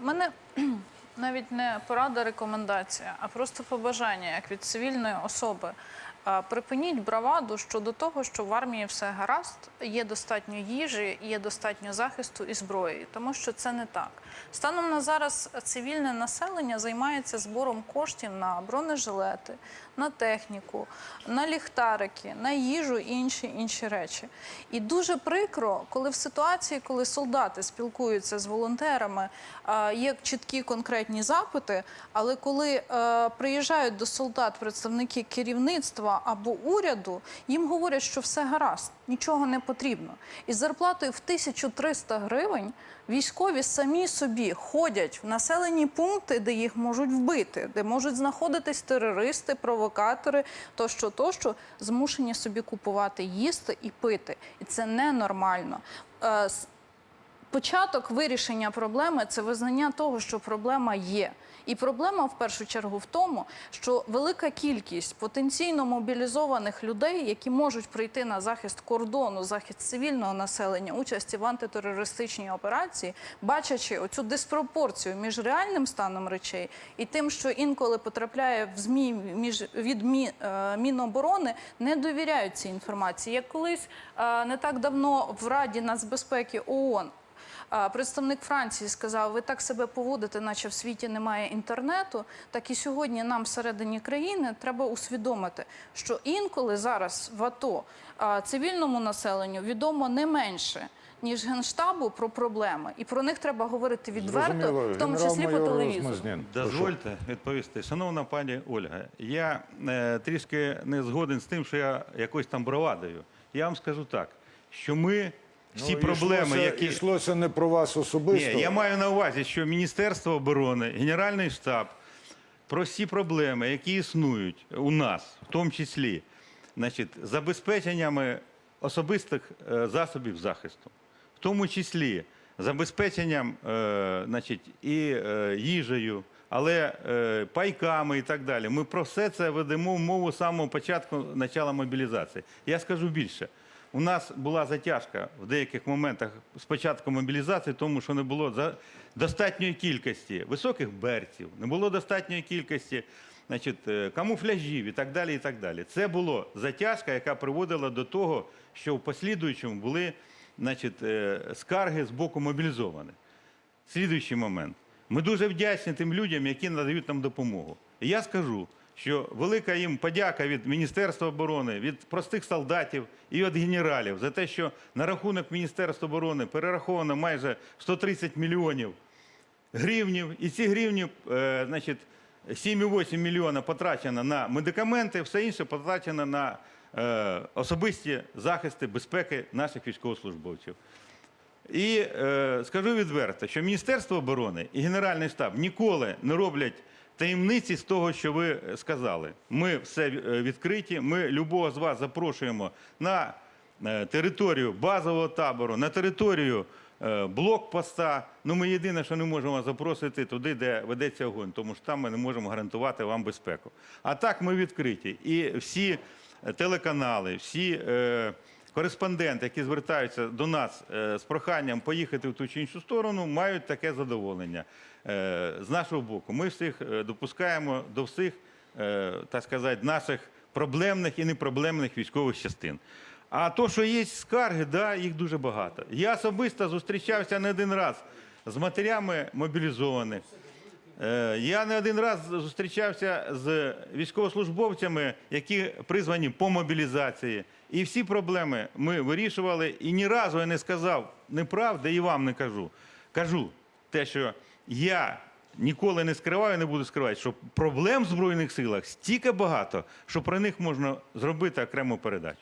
У мене навіть не порада, рекомендація, а просто побажання як від цивільної особи. Припиніть браваду щодо того, що в армії все гаразд, є достатньо їжі, є достатньо захисту і зброї, тому що це не так. Станом на зараз цивільне населення займається збором коштів на бронежилети, на техніку, на ліхтарики, на їжу і інші інші речі. І дуже прикро, коли в ситуації, коли солдати спілкуються з волонтерами, є чіткі конкретні запити, але коли е, приїжджають до солдат представники керівництва або уряду, їм говорять, що все гаразд, нічого не потрібно. Із зарплатою в 1300 гривень військові самі собі ходять в населені пункти, де їх можуть вбити, де можуть знаходитись терористи, провокатори, тощо, тощо, змушені собі купувати, їсти і пити. І це ненормально. Початок вирішення проблеми це визнання того, що проблема є. І проблема в першу чергу в тому, що велика кількість потенційно мобілізованих людей, які можуть прийти на захист кордону, захист цивільного населення, участі в антитерористичній операції, бачачи оцю диспропорцію між реальним станом речей і тим, що інколи потрапляє в змі між від Мі- е, Міноборони, не довіряють цій інформації. Як колись е, не так давно в Раді нацбезпеки ООН Представник Франції сказав, ви так себе поводите, наче в світі немає інтернету. Так і сьогодні нам всередині країни треба усвідомити, що інколи зараз в АТО цивільному населенню відомо не менше. Ніж генштабу про проблеми, і про них треба говорити відверто, Зрозуміло. в тому числі по телевізору. Дозвольте відповісти. Шановна пані Ольга, я е, трішки не згоден з тим, що я якось там бравадою. Я вам скажу так, що ми всі Ну, проблеми, йшлося, які йшлося не про вас особисто. Ні, я маю на увазі, що Міністерство оборони, Генеральний штаб про всі проблеми, які існують у нас, в тому числі, значить, забезпеченнями особистих е, засобів захисту, в тому числі забезпеченням е, значить, і е, їжею, але е, пайками і так далі. Ми про все це ведемо мову з самого початку почала мобілізації. Я скажу більше. У нас була затяжка в деяких моментах з початку мобілізації, тому що не було достатньої кількості високих берців, не було достатньої кількості значить, е, камуфляжів і так далі. і так далі. Це була затяжка, яка приводила до того, що в послідуючому були значить, е, скарги з боку мобілізованих. Слідуючий момент. Ми дуже вдячні тим людям, які надають нам допомогу. І я скажу, що велика їм подяка від Міністерства оборони, від простих солдатів і від генералів за те, що на рахунок Міністерства оборони перераховано майже 130 мільйонів гривнів. І ці гривні, е, значить, 7,8 мільйона потрачено на медикаменти, все інше потрачено на е, особисті захисти безпеки наших військовослужбовців. І е, скажу відверто, що Міністерство оборони і Генеральний штаб ніколи не роблять таємниці з того, що ви сказали. Ми все е, відкриті. Ми любого з вас запрошуємо на е, територію базового табору, на територію е, блокпоста. Ну, ми єдине, що не можемо запросити туди, де ведеться огонь, тому що там ми не можемо гарантувати вам безпеку. А так ми відкриті. І всі е, телеканали, всі. Е, Кореспонденти, які звертаються до нас е, з проханням поїхати в ту чи іншу сторону, мають таке задоволення е, з нашого боку. Ми всіх е, допускаємо до всіх, е, так сказати, наших проблемних і непроблемних військових частин. А то, що є скарги, да, їх дуже багато. Я особисто зустрічався не один раз з матерями мобілізованих. Е, Я не один раз зустрічався з військовослужбовцями, які призвані по мобілізації. І всі проблеми ми вирішували. І ні разу я не сказав неправди, і вам не кажу. Кажу те, що я ніколи не скриваю, не буду скривати, що проблем в Збройних силах стільки багато, що про них можна зробити окрему передачу.